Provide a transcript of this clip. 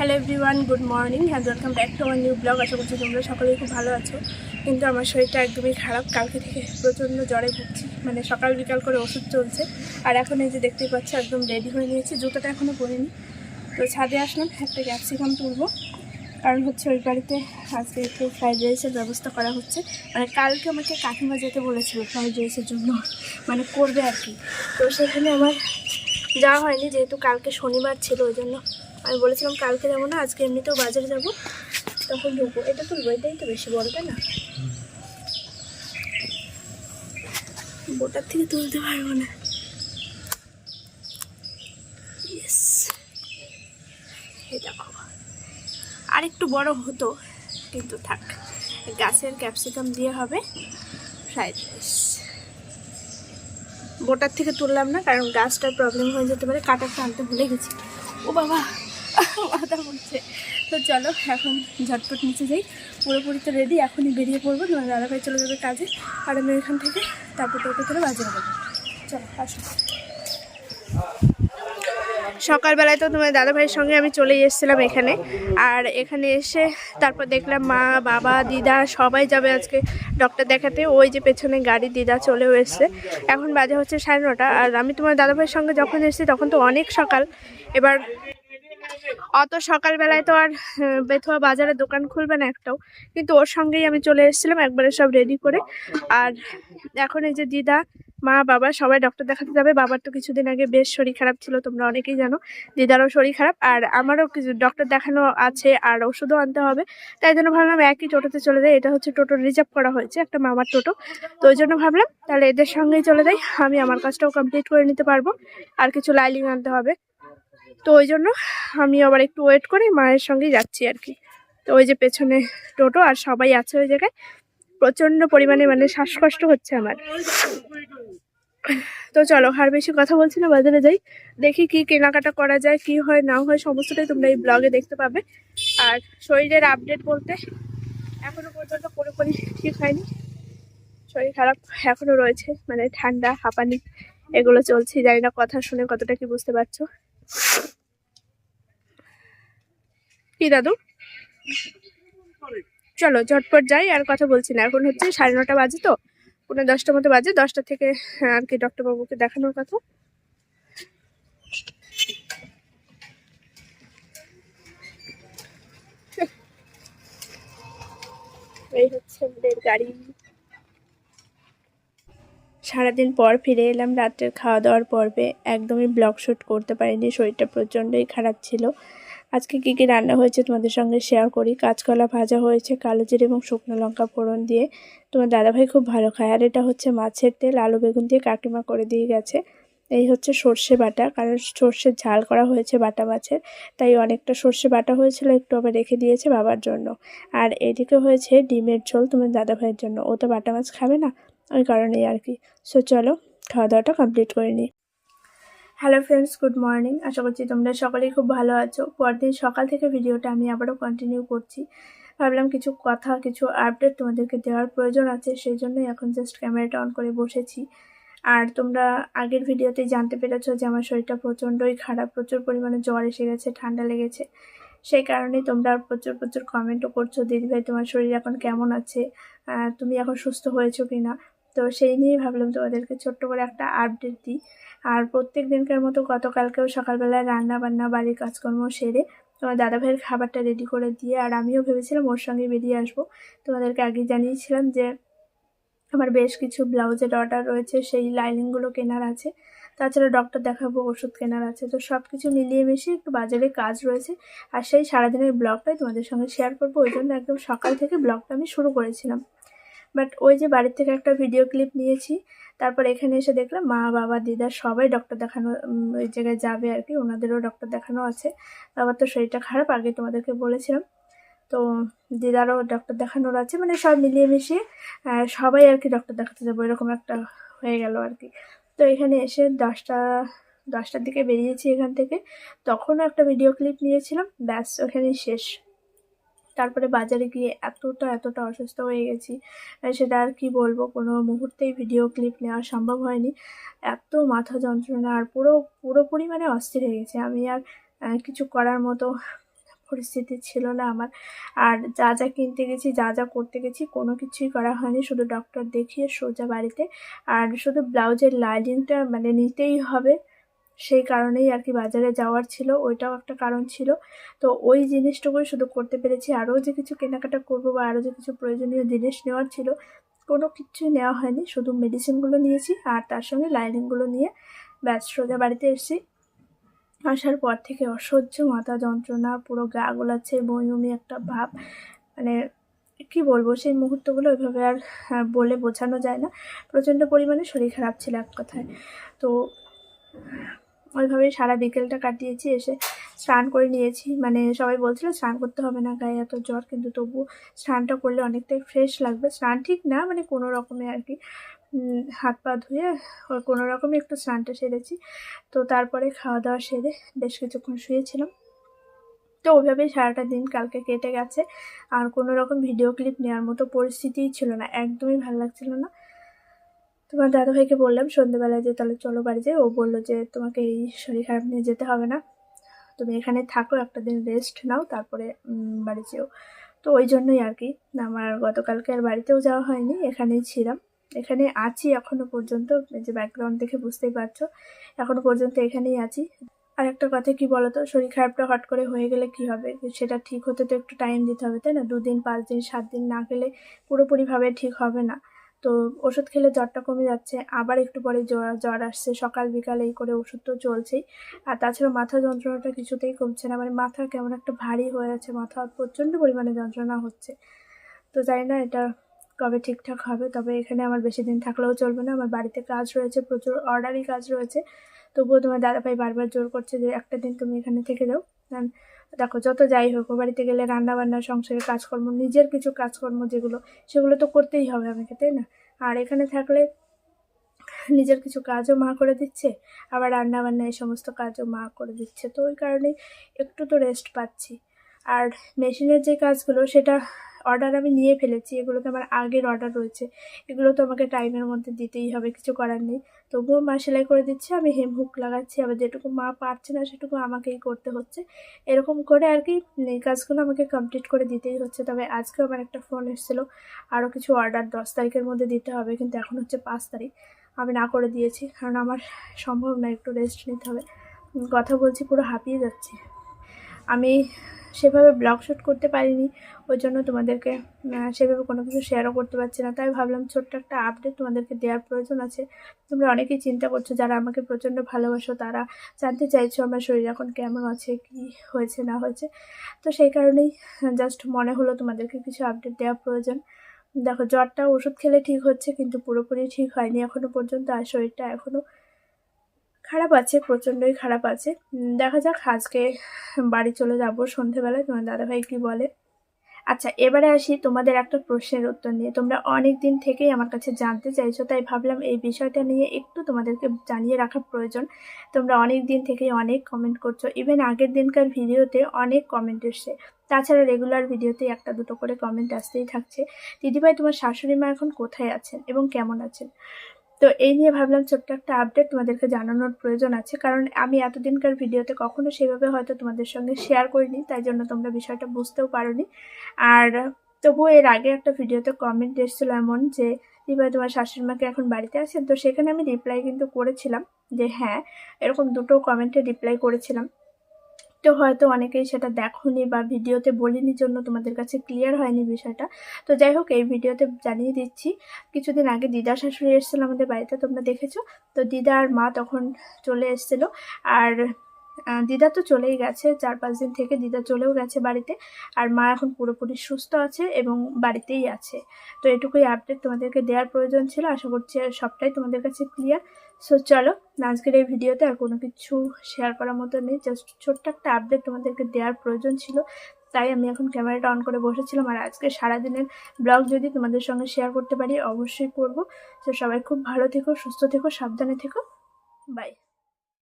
Hello everyone good morning হ্যাঁ welcome back to আমার new blog আশা করছি তোমরা সকলেই খুব ভালো আছো। কিন্তু আমার শরীরটা একদমই খারাপ। কালকে থেকে প্রচণ্ড জ্বরে ভুগছি। মানে সকাল বিকাল করে ওষুধ চলছে। আর এখন এই যে দেখতেই পাচ্ছি, একদম রেডি হয়ে নিয়েছি। জুতোটা এখনও পরিনি। তো ছাদে আসলাম একটা ক্যাপসিকাম তুলবো। কারণ হচ্ছে ওই বাড়িতে আজকে একটু ফ্রাইড রাইসের ব্যবস্থা করা হচ্ছে। মানে কালকে আমাকে কাকিমা যেতে বলেছিল ফ্রাইড রাইসের জন্য। মানে করবে আর কি। তো সেখানে আমার যাওয়া হয়নি, যেহেতু কালকে শনিবার ছিল ওই জন্য। আমি বলেছিলাম কালকে যাব না, আজকে এমনিতেও বাজারে যাব, তখন ঢুকবো। এটা তুলবো এটাই তো বেশি বড়, তাই না? বোটার থেকে তুলতে পারব না. এই দেখো আর একটু বড় হতো, কিন্তু থাক। গাছের ক্যাপসিকাম দিয়ে হবে ফ্রাইড রাইস। বোটার থেকে তুললাম না, কারণ গাছটার প্রবলেম হয়ে যেতে পারে কাটারটা আনতে ভুলে গেছি। ও বাবা। মাথা ঘুরছে তো চলো, এখন ঝটপট নিচে যাই। পুরোপুরি তো রেডি এখনই বেরিয়ে পড়ব। তোমার দাদাভাই চলে যাবে কাজে। আর আমি এখান থেকে তারপর টোটো করে বাজারে যাব। চলো, আসো। সকালবেলায় তো তোমার দাদাভাইয়ের সঙ্গে আমি চলে এসেছিলাম এখানে। আর এখানে এসে তারপর দেখলাম মা, বাবা, দিদা সবাই যাবে আজকে ডক্টর দেখাতে। ওই যে পেছনে গাড়ি, দিদা চলেও এসছে। এখন বাজে হচ্ছে সাড়ে নটা। আর আমি তোমার দাদাভাইয়ের সঙ্গে যখন এসেছি, তখন তো অনেক সকাল। এবার অত সকালবেলায় তো আর বেথুয়া বাজারে দোকান খুলবে না একটাও। কিন্তু ওর সঙ্গেই আমি চলে এসেছিলাম একবারে সব রেডি করে। আর এখন এই যে দিদা, মা, বাবা সবাই ডক্টর দেখাতে যাবে। বাবার তো কিছুদিন আগে বেশ শরীর খারাপ ছিল, তোমরা অনেকেই জানো। দিদারও শরীর খারাপ, আর আমারও কিছু ডক্টর দেখানো আছে, আর ওষুধও আনতে হবে। তাই জন্য ভাবলাম একই টোটোতে চলে যাই। এটা হচ্ছে টোটো রিজার্ভ করা হয়েছে একটা মামার টোটো। তো ওই জন্য ভাবলাম, তাহলে এদের সঙ্গেই চলে যাই। আমি আমার কাজটাও কমপ্লিট করে নিতে পারব। আর কিছু লাইলিং আনতে হবে। তো ওই জন্য আমি আবার একটু ওয়েট করে মায়ের সঙ্গেই যাচ্ছি আর কি। তো ওই যে পেছনে টোটো আর সবাই আছে ওই জায়গায়। প্রচণ্ড পরিমাণে মানে শ্বাসকষ্ট হচ্ছে আমার। তো চলো আর বেশি কথা বলছি না, বাজারে যাই। দেখি কি কেনাকাটা করা যায়, কি হয়, না হয়, সমস্তটাই তোমরা এই ব্লগে দেখতে পাবে। আর শরীরের আপডেট বলতে এখনও পর্যন্ত পুরোপুরি ঠিক হয়নি। শরীর খারাপ এখনও রয়েছে মানে ঠান্ডা, হাঁপানি, এগুলো চলছে। জানি না কথা শুনে কতটা কি বুঝতে পারছ। কি দাদু? চলো ঝটপট যাই, আর কথা বলছি না। এখন হচ্ছে সাড়ে নটা বাজে তো পনেরো দশটার মতো বাজে, দশটা থেকে আর কি ডক্টরবাবুকে দেখানোর কথা। এই হচ্ছে গাড়ি। সারাদিন পর ফিরে এলাম, রাত্রের খাওয়া দাওয়ার পর্বে। একদমই ব্লগ শ্যুট করতে পারিনি, শরীরটা প্রচণ্ডই খারাপ ছিল। আজকে কী কী রান্না হয়েছে তোমাদের সঙ্গে শেয়ার করি? কাঁচকলা ভাজা হয়েছে, কালো জিরে এবং শুকনো লঙ্কা ফোড়ন দিয়ে। তোমার দাদাভাই খুব ভালো খায়। আর এটা হচ্ছে মাছের তেল, আলু, বেগুন দিয়ে কাকিমা করে দিয়ে গেছে। এই হচ্ছে সর্ষে বাটা, কারণ সর্ষের ঝাল করা হয়েছে বাটা মাছের, তাই অনেকটা সর্ষে বাটা হয়েছিল, একটু আবার রেখে দিয়েছে বাবার জন্য। আর এদিকে হয়েছে ডিমের ঝোল তোমার দাদাভাইয়ের জন্য। ও তো বাটা মাছ খাবে না, ওই কারণেই আর কি। সো চলো খাওয়া দাওয়াটা কমপ্লিট করে নিই। হ্যালো ফ্রেন্ডস গুড মর্নিং আশা করছি তোমরা সকলেই খুব ভালো আছো। পরদিন সকাল থেকে ভিডিওটা আমি আবারও কন্টিনিউ করছি। ভাবলাম কিছু কথা, কিছু আপডেট তোমাদেরকে দেওয়ার প্রয়োজন আছে, সেই জন্যই এখন জাস্ট ক্যামেরাটা অন করে বসেছি। আর তোমরা আগের ভিডিওতেই জানতে পেরেছ যে আমার শরীরটা প্রচণ্ডই খারাপ, প্রচুর পরিমাণে জ্বর এসে গেছে, ঠান্ডা লেগেছে। সেই কারণেই তোমরা প্রচুর প্রচুর কমেন্টও করছ দিদিভাই তোমার শরীর এখন কেমন আছে? তুমি এখন সুস্থ হয়েছো কি না তো সেই নিয়েই ভাবলাম তোমাদেরকে ছোট্ট করে একটা আপডেট দিই। আর প্রত্যেক দিনকার মতো গতকালকেও সকালবেলায় রান্না বান্না বাড়ির কাজকর্ম সেরে তোমার দাদা ভাইয়ের খাবারটা রেডি করে দিয়ে আর আমিও ভেবেছিলাম ওর সঙ্গে বেরিয়ে আসব। তোমাদেরকে আগে জানিয়েছিলাম যে আমার বেশ কিছু ব্লাউজের অর্ডার রয়েছে, সেই লাইনিংগুলো কেনার আছে। তাছাড়া ডক্টর দেখাবো, ওষুধ কেনার আছে। তো সব কিছু মিলিয়ে মিশিয়ে একটু বাজারে কাজ রয়েছে। আর সেই সারাদিনের ব্লগটাই তোমাদের সঙ্গে শেয়ার করব। ওই জন্য একদম সকাল থেকে ব্লগটা আমি শুরু করেছিলাম। বাট ওই যে বাড়ির থেকে একটা ভিডিও ক্লিপ নিয়েছি তারপর এখানে এসে দেখলাম মা, বাবা, দিদা সবাই ডক্টর দেখানো ওই জায়গায় যাবে আর কি। ওনাদেরও ডক্টর দেখানো আছে। বাবার তো শরীরটা খারাপ, আগে তোমাদেরকে বলেছিলাম। তো দিদারও ডক্টর দেখানোর আছে মানে সব মিলিয়ে মিশিয়ে সবাই আর কি ডক্টর দেখাতে যাব এরকম একটা হয়ে গেল আর কি। তো এখানে এসে দশটা, দশটার দিকে বেরিয়েছি এখান থেকে। তখনও একটা ভিডিও ক্লিপ নিয়েছিলাম, ব্যাস ওখানেই শেষ। তারপরে বাজারে গিয়ে এতটা এতটা অসুস্থ হয়ে গেছি সেটা আর কি বলব? কোনো মুহূর্তেই ভিডিও ক্লিপ নেওয়া সম্ভব হয়নি। এত মাথা যন্ত্রণা আর পুরো পুরোপুরি মানে অস্থির হয়ে গেছে। আমি আর কিছু করার মতো পরিস্থিতি ছিল না আমার। আর যা যা কিনতে গেছি, যা যা করতে গেছি, কোনো কিছুই করা হয়নি। শুধু ডক্টর দেখিয়ে সোজা বাড়িতে। আর শুধু ব্লাউজের লাইনিংটা মানে নিতেই হবে। সেই কারণেই আর কি বাজারে যাওয়ার ছিল, ওইটাও একটা কারণ ছিল। তো ওই জিনিসটুকুই শুধু করতে পেরেছি। আরও যে কিছু কেনাকাটা করব বা আরও যে কিছু প্রয়োজনীয় জিনিস নেওয়ার ছিল, কোনো কিছুই নেওয়া হয়নি। শুধু মেডিসিনগুলো নিয়েছি আর তার সঙ্গে লাইনিংগুলো নিয়ে ব্যাস সোজা বাড়িতে এসেছি। আসার পর থেকে অসহ্য মাথা যন্ত্রণা, পুরো গা গোলাচ্ছে বমি একটা ভাব। মানে কি বলব, সেই মুহূর্তগুলো ওইভাবে আর বলে বোঝানো যায় না। প্রচণ্ড পরিমাণে শরীর খারাপ ছিল এক কথায়। তো ওইভাবেই সারা বিকেলটা কাটিয়েছি, এসে স্নান করে নিয়েছি। মানে সবাই বলছিল স্নান করতে হবে না, গায়ে এত জ্বর, কিন্তু তবুও স্নানটা করলে অনেকটাই ফ্রেশ লাগবে। স্নান ঠিক না মানে কোনো রকমে আর কি হাত পা ধুয়ে কোনো রকমে একটু স্নানটা সেরেছি। তো তারপরে খাওয়া দাওয়া সেরে বেশ কিছুক্ষণ শুয়েছিলাম। তো ওইভাবেই সারাটা দিন কালকে কেটে গেছে। আর কোনো রকম ভিডিও ক্লিপ নেওয়ার মতো পরিস্থিতিই ছিল না, একদমই ভালো লাগছিল না। তোমার দাদাভাইকে বললাম সন্ধ্যেবেলায় যে, তাহলে চলো বাড়ি যাই ও বলল যে, তোমাকে এই শরীর খারাপ নিয়ে যেতে হবে না। তুমি এখানে থাকো, একটা দিন রেস্ট নাও, তারপরে বাড়ি যেও। তো ওই জন্যই আর কি। আমার গতকালকে আর বাড়িতেও যাওয়া হয়নি, এখানেই ছিলাম। এখানে আছি এখনও পর্যন্ত যে ব্যাকগ্রাউন্ড দেখে বুঝতেই পারছ, এখনও পর্যন্ত এখানেই আছি। আর একটা কথা কি বলতো, শরীর খারাপটা হট করে হয়ে গেলে কি হবে? সেটা ঠিক হতে তো একটু টাইম দিতে হবে, তাই না? দুদিন পাঁচ দিন সাত দিন না গেলে পুরোপুরিভাবে ঠিক হবে না। তো ওষুধ খেলে জ্বরটা কমে যাচ্ছে, আবার একটু পরে জ্বর জ্বর আসছে। সকাল বিকাল এই করে ওষুধ তো চলছেই। আর তাছাড়া মাথা যন্ত্রণাটা কিছুতেই কমছে না। মানে মাথা কেমন একটা ভারী হয়ে আছে, মাথা প্রচণ্ড পরিমাণে যন্ত্রণা হচ্ছে। তো জানি না এটা কবে ঠিকঠাক হবে, তবে এখানে আমার বেশি দিন থাকলেও চলবে না। আমার বাড়িতে কাজ রয়েছে, প্রচুর অর্ডারই কাজ রয়েছে। তবুও তোমার দাদাভাই বারবার জোর করছে যে, একটা দিন তুমি এখানে থেকে যাও। দেখো, যত যাই হোক বাড়িতে গেলে রান্নাবান্না, সংসারের কাজকর্ম, নিজের কিছু কাজকর্ম যেগুলো, সেগুলো তো করতেই হবে আমাকে, তাই না? আর এখানে থাকলে নিজের কিছু কাজও মা করে দিচ্ছে, আবার রান্নাবান্না এই সমস্ত কাজও মা করে দিচ্ছে। তো ওই কারণে একটু তো রেস্ট পাচ্ছি। আর মেশিনের যে কাজগুলো, সেটা অর্ডার আমি নিয়ে ফেলেছি এগুলো তো আমার আগের অর্ডার রয়েছে। এগুলো তো আমাকে টাইমের মধ্যে দিতেই হবে, কিছু করার নেই। তবুও মা সেলাই করে দিচ্ছে, আমি হেম হুক লাগাচ্ছি, আবার যেটুকু মা পারছে না সেটুকু আমাকেই করতে হচ্ছে। এরকম করে আর কি, এই কাজগুলো আমাকে কমপ্লিট করে দিতেই হচ্ছে। তবে আজকেও আমার একটা ফোন এসেছিল আরও কিছু অর্ডার দশ তারিখের মধ্যে দিতে হবে, কিন্তু এখন হচ্ছে পাঁচ তারিখ। আমি না করে দিয়েছি, কারণ আমার সম্ভব না একটু রেস্ট নিতে হবে। কথা বলছি, পুরো হাঁপিয়ে যাচ্ছি। আমি সেভাবে ব্লগ শ্যুট করতে পারিনি, ওই জন্য তোমাদেরকে সেভাবে কোনো কিছু শেয়ারও করতে পারছি না। তাই ভাবলাম ছোট্ট একটা আপডেট তোমাদেরকে দেওয়ার প্রয়োজন আছে। তোমরা অনেকেই চিন্তা করছ যারা আমাকে প্রচণ্ড ভালোবাসো, তারা জানতে চাইছো আমার শরীর এখন কেমন আছে, কি হয়েছে, না হয়েছে। তো সেই কারণেই জাস্ট মনে হলো তোমাদেরকে কিছু আপডেট দেওয়া প্রয়োজন। দেখো, জ্বরটা ওষুধ খেলে ঠিক হচ্ছে, কিন্তু পুরোপুরি ঠিক হয়নি এখনও পর্যন্ত, আর শরীরটা এখনও খারাপ আছে, প্রচণ্ডই খারাপ আছে। দেখা যাক, আজকে বাড়ি চলে যাব সন্ধেবেলায়। তোমার দাদাভাই কি বলে? আচ্ছা এবারে আসি তোমাদের একটা প্রশ্নের উত্তর নিয়ে। তোমরা অনেক দিন থেকেই আমার কাছে জানতে চাইছো, তাই ভাবলাম এই বিষয়টা নিয়ে একটু তোমাদেরকে জানিয়ে রাখা প্রয়োজন। তোমরা অনেক দিন থেকেই অনেক কমেন্ট করছ। ইভেন আগের দিনকার ভিডিওতে অনেক কমেন্ট এসছে। তাছাড়া রেগুলার ভিডিওতে একটা দুটো করে কমেন্ট আসতেই থাকছে। দিদিভাই, তোমার শাশুড়ি মা এখন কোথায় আছেন এবং কেমন আছেন? তো এই নিয়ে ভাবলাম ছোট্ট একটা আপডেট তোমাদেরকে জানানোর প্রয়োজন আছে। কারণ আমি এতদিনকার ভিডিওতে কখনো সেভাবে হয়তো তোমাদের সঙ্গে শেয়ার করিনি, তাই জন্য তোমরা বিষয়টা বুঝতেও পারোনি। আর তবুও এর আগে একটা ভিডিওতে কমেন্ট এসেছিল এমন যে দিভাই তোমার শাশুড়ি মাকে এখন বাড়িতে আছেন? তো সেখানে আমি রিপ্লাই কিন্তু করেছিলাম যে হ্যাঁ। এরকম দুটো কমেন্টে রিপ্লাই করেছিলাম। তো হয়তো অনেকেই সেটা দেখোনি বা ভিডিওতে বলিনি জন্য তোমাদের কাছে ক্লিয়ার হয়নি বিষয়টা। তো যাই হোক, এই ভিডিওতে জানিয়ে দিচ্ছি, কিছুদিন আগে দিদা শাশুড়ি এসেছিল আমাদের বাড়িতে, তোমরা দেখেছ? তো দিদা আর মা তখন চলে এসেছিল। আর দিদা তো চলেই গেছে, চার পাঁচ দিন থেকে দিদা চলেও গেছে বাড়িতে, আর মা এখন পুরোপুরি সুস্থ আছে এবং বাড়িতেই আছে। তো এটুকুই আপডেট তোমাদেরকে দেওয়ার প্রয়োজন ছিল, আশা করছি সবটাই তোমাদের কাছে ক্লিয়ার সো চলো, আজকের এই ভিডিওতে আর কোনো কিছু শেয়ার করার মতো নেই জাস্ট ছোট্ট একটা আপডেট তোমাদেরকে দেওয়ার প্রয়োজন ছিল। তাই আমি এখন ক্যামেরাটা অন করে বসেছিলাম, আর আজকে সারাদিনের ব্লগ যদি তোমাদের সঙ্গে শেয়ার করতে পারি, অবশ্যই করব। তো সবাই খুব ভালো থেকো, সুস্থ থেকো, সাবধানে থেকো। বাই